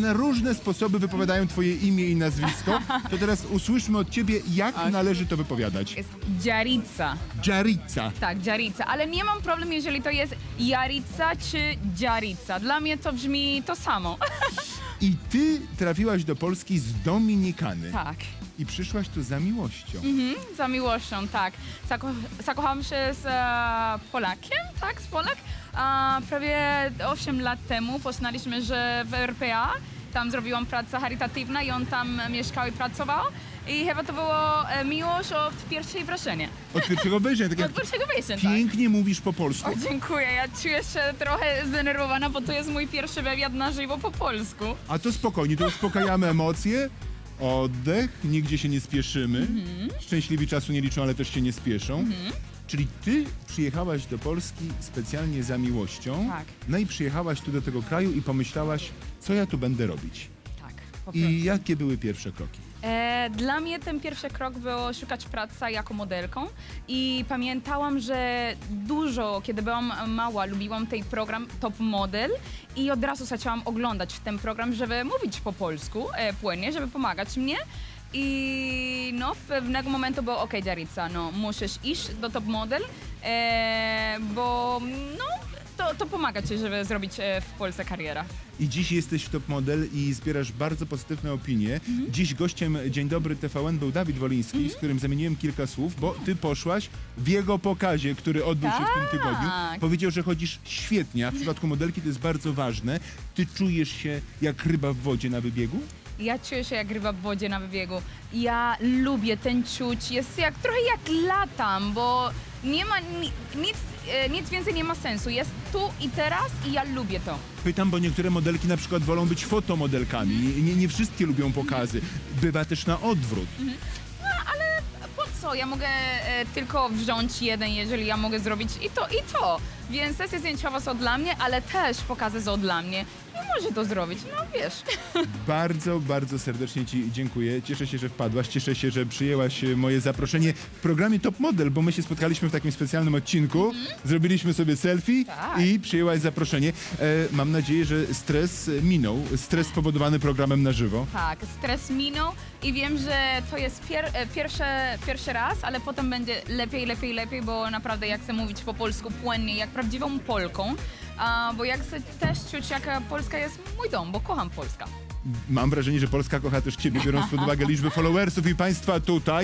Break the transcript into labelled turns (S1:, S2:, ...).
S1: na różne sposoby wypowiadają twoje imię i nazwisko, to teraz usłyszmy od ciebie, jak należy to wypowiadać.
S2: Jest Dziarica.
S1: Jarica.
S2: Tak, Dziarica, ale nie mam problemu, jeżeli to jest Jarica czy Dziarica. Dla mnie to brzmi to samo.
S1: I ty trafiłaś do Polski z Dominikany.
S2: tak.
S1: I przyszłaś tu za miłością.
S2: Mhm, za miłością, tak. Zako zakochałam się z e, Polakiem, tak, z Polak. A prawie 8 lat temu poznaliśmy, że w RPA, tam zrobiłam pracę charytatywna i on tam mieszkał i pracował. I chyba to było e, miłość od pierwszej wrażenia.
S1: Od pierwszego wejścia, tak jak
S2: Od pierwszego wejścia, tak.
S1: pięknie mówisz po polsku.
S2: O, dziękuję, ja czuję się trochę zdenerwowana, bo to jest mój pierwszy wywiad na żywo po polsku.
S1: A to spokojnie, to uspokajamy emocje. Oddech, nigdzie się nie spieszymy.
S2: Mhm.
S1: Szczęśliwi czasu nie liczą, ale też się nie spieszą. Czyli ty przyjechałaś do Polski specjalnie za miłością.
S2: Tak.
S1: No i przyjechałaś tu do tego kraju i pomyślałaś, co ja tu będę robić.
S2: Tak, po prostu.
S1: I jakie były pierwsze kroki?
S2: E, dla mnie ten pierwszy krok było szukać pracy jako modelką i pamiętałam, że dużo, kiedy byłam mała, lubiłam ten program Top Model i od razu zaczęłam oglądać ten program, żeby mówić po polsku e, płynnie, żeby pomagać mnie. I no, w pewnego momentu było, ok, Jarica, no, musisz iść do Top Model, e, bo no, to, to pomaga ci, żeby zrobić e, w Polsce karierę.
S1: I dziś jesteś w Top Model i zbierasz bardzo pozytywne opinie.
S2: Mhm.
S1: Dziś gościem Dzień Dobry TVN był Dawid Woliński, z którym zamieniłem kilka słów, bo ty poszłaś w jego pokazie, który odbył się w tym tygodniu.
S2: Tak.
S1: Powiedział, że chodzisz świetnie, a w przypadku modelki to jest bardzo ważne. Ty czujesz się jak ryba w wodzie na wybiegu?
S2: Ja czuję się jak ryba w wodzie na wybiegu. Ja lubię ten czuć. Jest jak, trochę jak latam, bo nie ma ni, nic, e, nic więcej nie ma sensu. Jest tu i teraz i ja lubię to.
S1: Pytam, bo niektóre modelki na przykład wolą być fotomodelkami. Nie, nie wszystkie lubią pokazy. Bywa też na odwrót.
S2: No, ale po co? Ja mogę e, tylko wziąć jeden, jeżeli ja mogę zrobić i to, i to. Więc sesje zdjęciowe są dla mnie, ale też pokazy są dla mnie. Nie może to zrobić, no wiesz.
S1: Bardzo, bardzo serdecznie Ci dziękuję. Cieszę się, że wpadłaś, cieszę się, że przyjęłaś e, moje zaproszenie w programie Top Model, bo my się spotkaliśmy w takim specjalnym odcinku. Zrobiliśmy sobie selfie
S2: Tak.
S1: i przyjęłaś zaproszenie. E, mam nadzieję, że stres minął, stres spowodowany programem na żywo.
S2: Tak, stres minął i wiem, że to jest pier, e, pierwsze, pierwszy raz, ale potem będzie lepiej, lepiej, lepiej, bo naprawdę ja chcę mówić po polsku płynnie, jak prawdziwą Polką, a, bo ja chcę też czuć, jaka Polska jest mój dom, bo kocham Polskę.
S1: Mam wrażenie, że Polska kocha też Ciebie, biorąc pod uwagę liczbę followersów i Państwa tutaj.